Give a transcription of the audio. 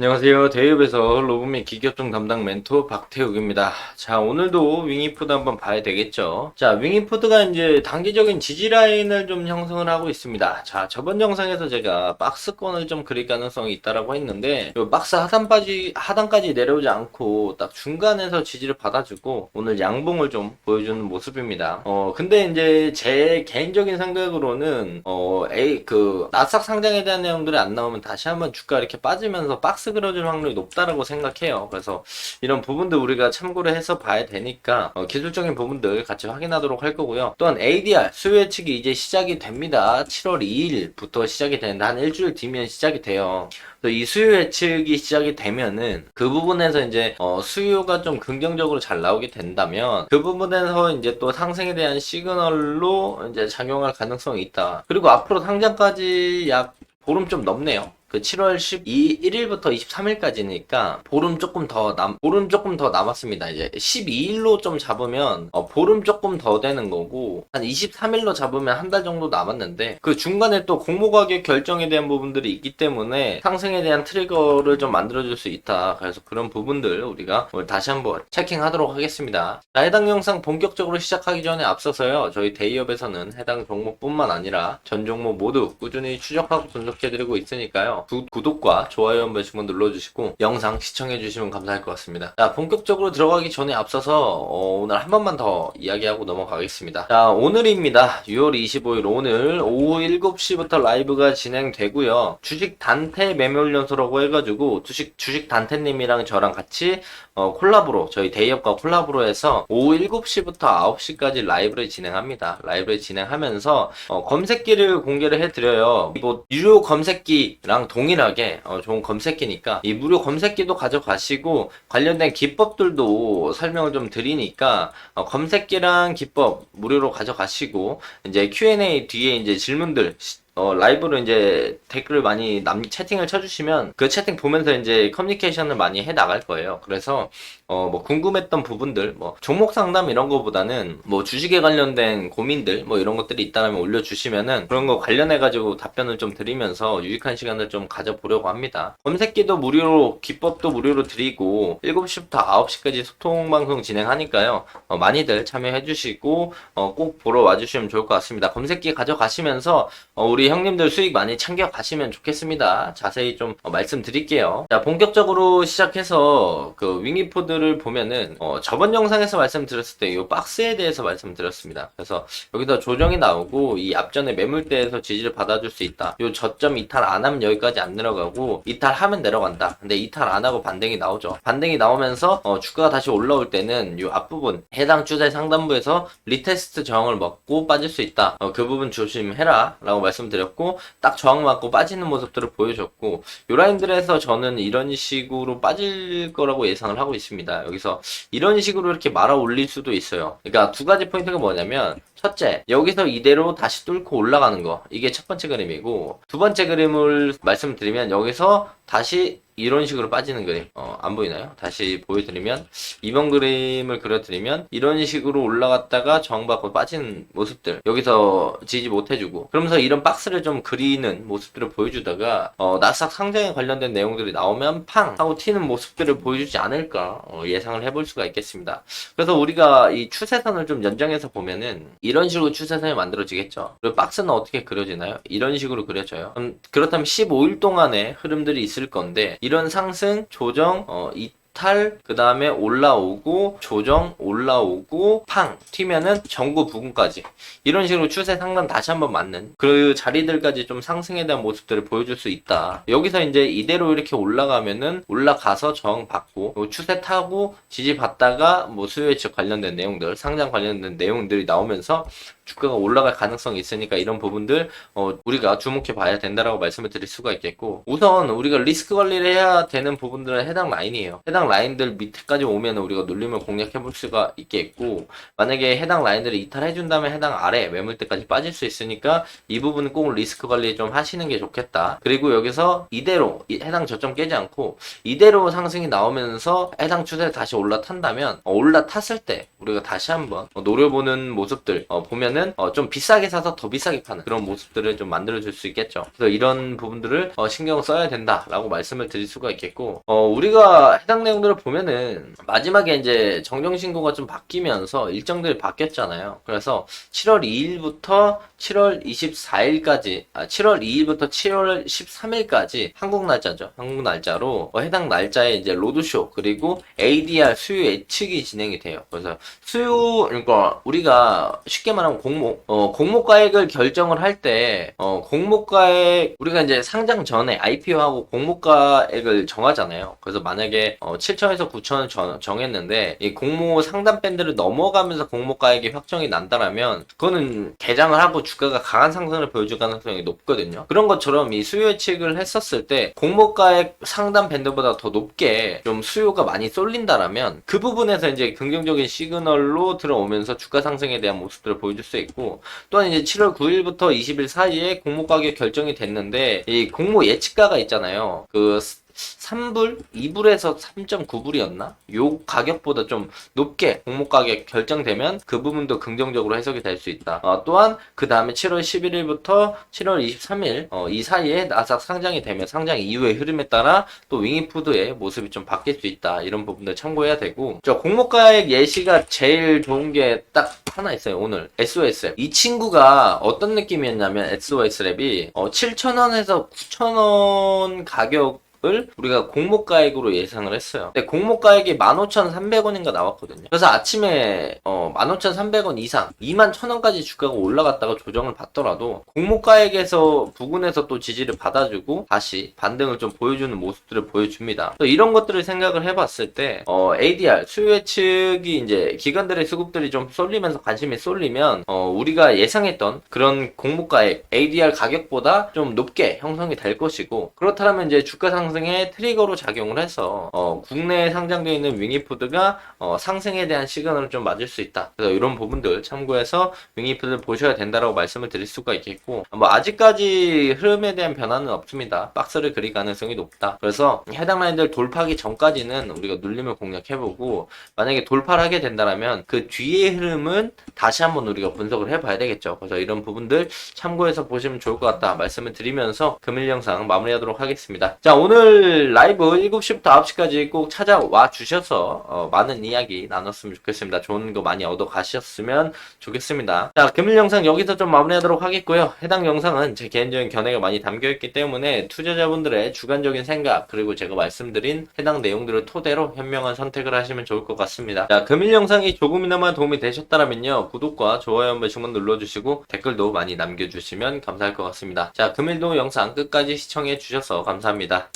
안녕하세요. 대입에서 로브미 기교통 담당 멘토 박태욱입니다. 자, 오늘도 윙이푸드 한번 봐야 되겠죠. 자, 윙이푸드가 이제 단기적인 지지 라인을 좀 형성을 하고 있습니다. 자, 저번 영상에서 제가 박스권을 좀 그릴 가능성이 있다라고 했는데, 요 박스 하단까지, 하단까지 내려오지 않고 딱 중간에서 지지를 받아주고, 오늘 양봉을 좀 보여주는 모습입니다. 어, 근데 이제 제 개인적인 생각으로는, 어, A, 그, 나스닥 상장에 대한 내용들이 안 나오면 다시 한번 주가 이렇게 빠지면서 박스 그려질 확률이 높다라고 생각해요. 그래서 이런 부분들 우리가 참고를 해서 봐야 되니까 어, 기술적인 부분들 같이 확인하도록 할 거고요. 또한 ADR 수요 예측이 이제 시작이 됩니다. 7월 2일부터 시작이 되는데 한 일주일 뒤면 시작이 돼요. 이 수요 예측이 시작이 되면은 그 부분에서 이제 어, 수요가 좀 긍정적으로 잘 나오게 된다면 그 부분에서 이제 또 상승에 대한 시그널로 이제 작용할 가능성이 있다. 그리고 앞으로 상장까지 약 보름 좀 넘네요. 그 7월 11일부터 23일까지니까 보름 조금 더 남, 보름 조금 더 남았습니다. 이제 12일로 좀 잡으면 어, 보름 조금 더 되는 거고 한 23일로 잡으면 한 달 정도 남았는데 그 중간에 또 공모 가격 결정에 대한 부분들이 있기 때문에 상승에 대한 트리거를 좀 만들어줄 수 있다. 그래서 그런 부분들 우리가 오늘 다시 한번 체킹하도록 하겠습니다. 자, 해당 영상 본격적으로 시작하기 전에 앞서서요. 저희 데이업에서는 해당 종목뿐만 아니라 전 종목 모두 꾸준히 추적하고 분석해드리고 있으니까요. 구, 구독과 좋아요 한 번씩만 눌러주시고 영상 시청해주시면 감사할 것 같습니다. 자, 본격적으로 들어가기 전에 앞서서 어, 오늘 한 번만 더 이야기하고 넘어가겠습니다. 자, 오늘입니다. 6월 25일 오늘 오후 7시부터 라이브가 진행되고요. 주식 단태 매매 훈련소라고 해가지고 주식 주식 단태님이랑 저랑 같이 어, 콜라보로 저희 대기업과 콜라보로 해서 오후 7시부터 9시까지 라이브를 진행합니다. 라이브를 진행하면서 어, 검색기를 공개를 해드려요. 뭐 유료 검색기랑 동일하게 어, 좋은 검색기니까 이 무료 검색기도 가져가시고 관련된 기법들도 설명을 좀 드리니까 어, 검색기랑 기법 무료로 가져가시고 이제 Q&A 뒤에 이제 질문들 어, 라이브로 이제 댓글을 많이 남, 채팅을 쳐주시면 그 채팅 보면서 이제 커뮤니케이션을 많이 해 나갈 거예요. 그래서, 어, 뭐 궁금했던 부분들, 뭐 종목 상담 이런 거보다는 뭐 주식에 관련된 고민들, 뭐 이런 것들이 있다면 올려주시면은 그런 거 관련해가지고 답변을 좀 드리면서 유익한 시간을 좀 가져보려고 합니다. 검색기도 무료로, 기법도 무료로 드리고 7시부터 9시까지 소통 방송 진행하니까요. 어, 많이들 참여해주시고, 어, 꼭 보러 와주시면 좋을 것 같습니다. 검색기 가져가시면서 어, 우리 형님들 수익 많이 챙겨 가시면 좋겠습니다. 자세히 좀 어, 말씀드릴게요. 자, 본격적으로 시작해서 그 윙이포드를 보면은 어, 저번 영상에서 말씀드렸을 때 이 박스에 대해서 말씀드렸습니다. 그래서 여기서 조정이 나오고 이 앞전에 매물대에서 지지를 받아줄 수 있다. 이 저점 이탈 안 하면 여기까지 안 내려가고 이탈하면 내려간다. 근데 이탈 안 하고 반등이 나오죠. 반등이 나오면서 어, 주가가 다시 올라올 때는 이 앞부분 해당 주제 상단부에서 리테스트 저항을 먹고 빠질 수 있다. 어, 그 부분 조심해라 라고 말씀드렸 고 딱 저항 맞고 빠지는 모습들을 보여줬고 요 라인들에서 저는 이런 식으로 빠질 거라고 예상을 하고 있습니다. 여기서 이런 식으로 이렇게 말아 올릴 수도 있어요. 그러니까 두 가지 포인트가 뭐냐면 첫째, 여기서 이대로 다시 뚫고 올라가는 거. 이게 첫 번째 그림이고, 두 번째 그림을 말씀드리면, 여기서 다시 이런 식으로 빠지는 그림. 어, 안 보이나요? 다시 보여드리면, 이번 그림을 그려드리면, 이런 식으로 올라갔다가 저항받고 빠지는 모습들. 여기서 지지 못해주고. 그러면서 이런 박스를 좀 그리는 모습들을 보여주다가, 어, 나스닥 상장에 관련된 내용들이 나오면 팡! 하고 튀는 모습들을 보여주지 않을까, 어, 예상을 해볼 수가 있겠습니다. 그래서 우리가 이 추세선을 좀 연장해서 보면은, 이런 식으로 추세선이 만들어지겠죠. 그리고 박스는 어떻게 그려지나요? 이런 식으로 그려져요. 그렇다면 15일 동안의 흐름들이 있을 건데 이런 상승, 조정, 어, 이 탈, 그 다음에 올라오고 조정, 올라오고 팡 튀면은 전구 부근까지 이런 식으로 추세 상단 다시 한번 맞는 그 자리들까지 좀 상승에 대한 모습들을 보여줄 수 있다. 여기서 이제 이대로 이렇게 올라가면은 올라가서 저항 받고 요 추세 타고 지지 받다가 뭐 수요 예측 관련된 내용들, 상장 관련된 내용들이 나오면서 주가가 올라갈 가능성이 있으니까 이런 부분들 어, 우리가 주목해 봐야 된다라고 말씀을 드릴 수가 있겠고 우선 우리가 리스크 관리를 해야 되는 부분들은 해당 라인이에요. 해당 해당 라인들 밑에까지 오면 우리가 눌림을 공략해 볼 수가 있겠고 만약에 해당 라인들을 이탈해 준다면 해당 아래 매물대까지 빠질 수 있으니까 이 부분은 꼭 리스크 관리 좀 하시는 게 좋겠다. 그리고 여기서 이대로 이- 해당 저점 깨지 않고 이대로 상승이 나오면서 해당 추세에 다시 올라탄다면 어, 올라탔을 때 우리가 다시 한번 어, 노려보는 모습들 어, 보면은 어, 좀 비싸게 사서 더 비싸게 파는 그런 모습들을 좀 만들어 줄 수 있겠죠. 그래서 이런 부분들을 어, 신경 써야 된다라고 말씀을 드릴 수가 있겠고 어, 우리가 해당 내용 들을 보면은 마지막에 이제 정정 신고가 좀 바뀌면서 일정들이 바뀌었잖아요. 그래서 7월 2일부터 7월 24일까지, 아, 7월 2일부터 7월 13일까지 한국 날짜죠. 한국 날짜로 어, 해당 날짜에 이제 로드쇼 그리고 ADR 수요 예측이 진행이 돼요. 그래서 수요 그러니까 우리가 쉽게 말하면 공모 어, 공모가액을 결정을 할때 어, 공모가액 우리가 이제 상장 전에 IPO하고 공모가액을 정하잖아요. 그래서 만약에 어, 7천에서 9천을 정, 정했는데 이 공모 상단 밴드를 넘어가면서 공모 가액이 확정이 난다라면 그거는 개장을 하고 주가가 강한 상승을 보여줄 가능성이 높거든요. 그런 것처럼 이 수요 예측을 했었을 때 공모 가액 상단 밴드보다 더 높게 좀 수요가 많이 쏠린다라면 그 부분에서 이제 긍정적인 시그널로 들어오면서 주가 상승에 대한 모습들을 보여줄 수 있고 또한 이제 7월 9일부터 20일 사이에 공모 가격 결정이 됐는데 이 공모 예측가가 있잖아요. 그 3불, 2불에서 3.9불이었나? 요 가격보다 좀 높게 공모 가격 결정되면 그 부분도 긍정적으로 해석이 될 수 있다. 어, 또한 그 다음에 7월 11일부터 7월 23일 어, 이 사이에 나삭 상장이 되면 상장 이후의 흐름에 따라 또 윙이푸드의 모습이 좀 바뀔 수 있다. 이런 부분들 참고해야 되고 저 공모가액 예시가 제일 좋은 게 딱 하나 있어요. 오늘 SOS 랩. 이 친구가 어떤 느낌이었냐면 SOS 랩이 어, 7,000원에서 9,000원 가격 을 우리가 공모가액으로 예상을 했어요. 근데 공모가액이 15,300원인가 나왔거든요. 그래서 아침에 어 15,300원 이상 21,000원까지 주가가 올라갔다가 조정을 받더라도 공모가액에서 부근에서 또 지지를 받아주고 다시 반등을 좀 보여주는 모습들을 보여줍니다. 또 이런 것들을 생각을 해봤을 때 어, ADR 수요 예측이 이제 기관들의 수급들이 좀 쏠리면서 관심이 쏠리면 어, 우리가 예상했던 그런 공모가액 ADR 가격보다 좀 높게 형성이 될 것이고 그렇다면 이제 주가 상 승의 트리거로 작용을 해서 어, 국내에 상장되어 있는 윙이푸드가 어, 상승에 대한 시그널을 좀 맞을 수 있다. 그래서 이런 부분들 참고해서 윙이푸드를 보셔야 된다라고 말씀을 드릴 수가 있겠고 뭐 아직까지 흐름에 대한 변화는 없습니다. 박스를 그릴 가능성이 높다. 그래서 해당 라인들 돌파하기 전까지는 우리가 눌림을 공략해보고 만약에 돌파를 하게 된다면 그 뒤의 흐름은 다시 한번 우리가 분석을 해봐야 되겠죠. 그래서 이런 부분들 참고해서 보시면 좋을 것 같다 말씀을 드리면서 금일 영상 마무리하도록 하겠습니다. 자 오늘 라이브 7시부터 9시까지 꼭 찾아와 주셔서 어, 많은 이야기 나눴으면 좋겠습니다. 좋은 거 많이 얻어 가셨으면 좋겠습니다. 자 금일 영상 여기서 좀 마무리하도록 하겠고요. 해당 영상은 제 개인적인 견해가 많이 담겨 있기 때문에 투자자분들의 주관적인 생각 그리고 제가 말씀드린 해당 내용들을 토대로 현명한 선택을 하시면 좋을 것 같습니다. 자 금일 영상이 조금이나마 도움이 되셨다면요 구독과 좋아요 한 번씩만 눌러주시고 댓글도 많이 남겨주시면 감사할 것 같습니다. 자 금일도 영상 끝까지 시청해 주셔서 감사합니다.